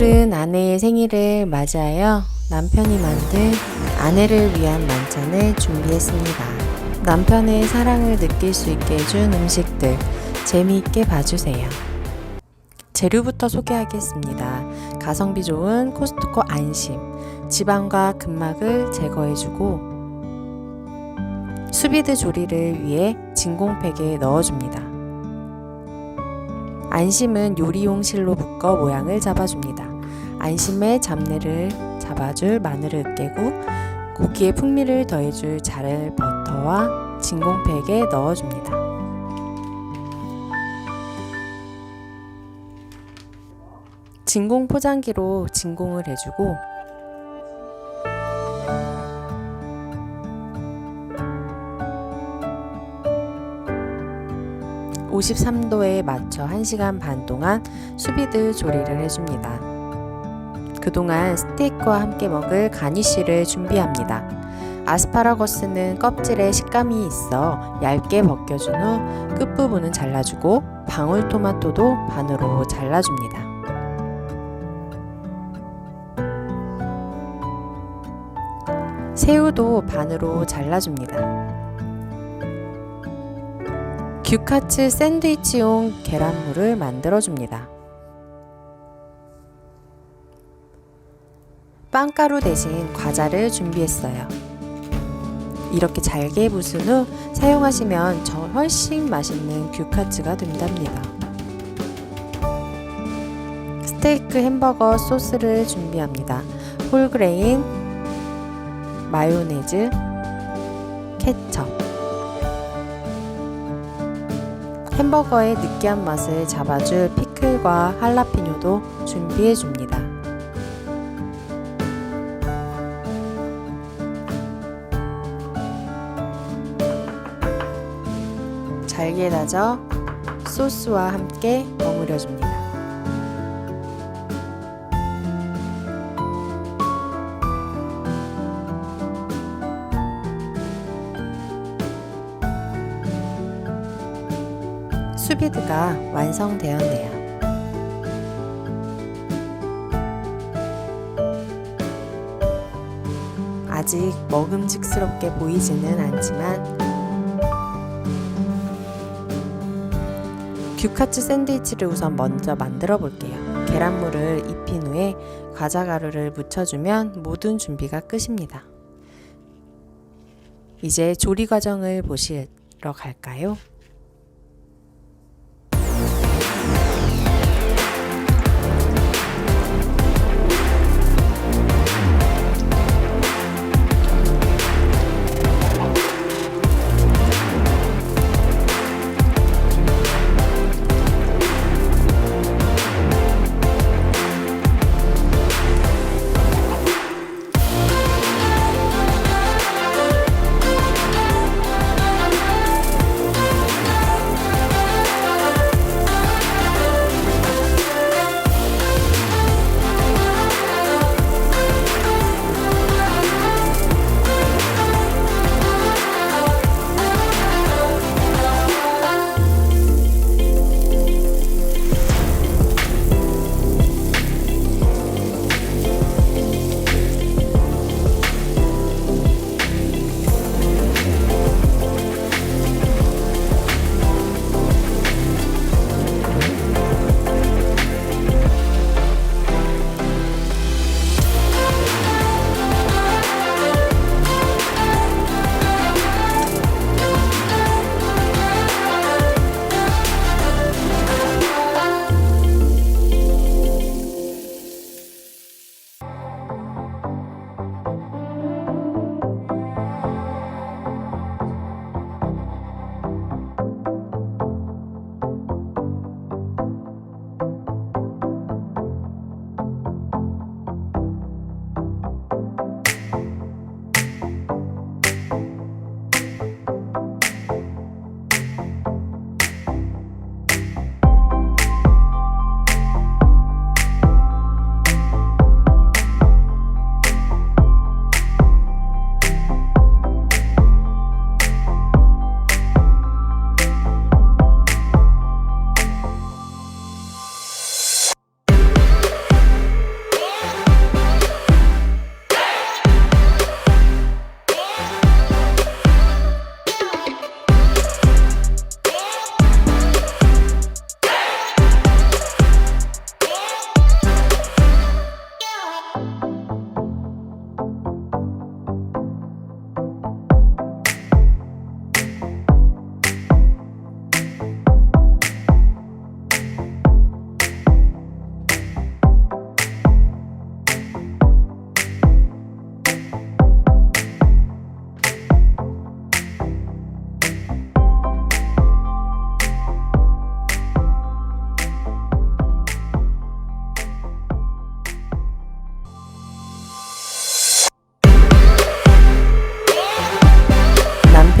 오늘은 아내의 생일을 맞이하여 남편이 만든 아내를 위한 만찬을 준비했습니다. 남편의 사랑을 느낄 수 있게 해준 음식들 재미있게 봐주세요. 재료부터 소개하겠습니다. 가성비 좋은 코스트코 안심, 지방과 근막을 제거해주고 수비드 조리를 위해 진공팩에 넣어줍니다. 안심은 요리용 실로 묶어 모양을 잡아줍니다. 안심의 잡내를 잡아줄 마늘을 으깨고 고기의 풍미를 더해줄 자를 버터와 진공팩에 넣어줍니다. 진공 포장기로 진공을 해주고 (53도에) 맞춰 (1시간) 반 동안 수비드 조리를 해줍니다. 그동안 스테이크와 함께 먹을 가니쉬를 준비합니다. 아스파라거스는 껍질에 식감이 있어 얇게 벗겨준 후 끝부분은 잘라주고 방울토마토도 반으로 잘라줍니다. 새우도 반으로 잘라줍니다. 규카츠 샌드위치용 계란물을 만들어줍니다. 빵가루 대신 과자를 준비했어요. 이렇게 잘게 부순 후 사용하시면 저 훨씬 맛있는 규카츠가 된답니다. 스테이크 햄버거 소스를 준비합니다. 홀그레인, 마요네즈, 케첩. 햄버거의 느끼한 맛을 잡아줄 피클과 할라피뇨도 준비해 줍니다. 잘게 다져 소스와 함께 버무려 줍니다. 수비드가 완성되었네요. 아직 먹음직스럽게 보이지는 않지만 규카츠 샌드위치를 우선 먼저 만들어 볼게요. 계란물을 입힌 후에 과자 가루를 묻혀주면 모든 준비가 끝입니다. 이제 조리 과정을 보시러 갈까요?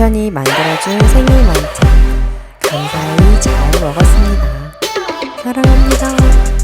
남편이 만들어준 생일 만찬 감사히 잘 먹었습니다. 사랑합니다.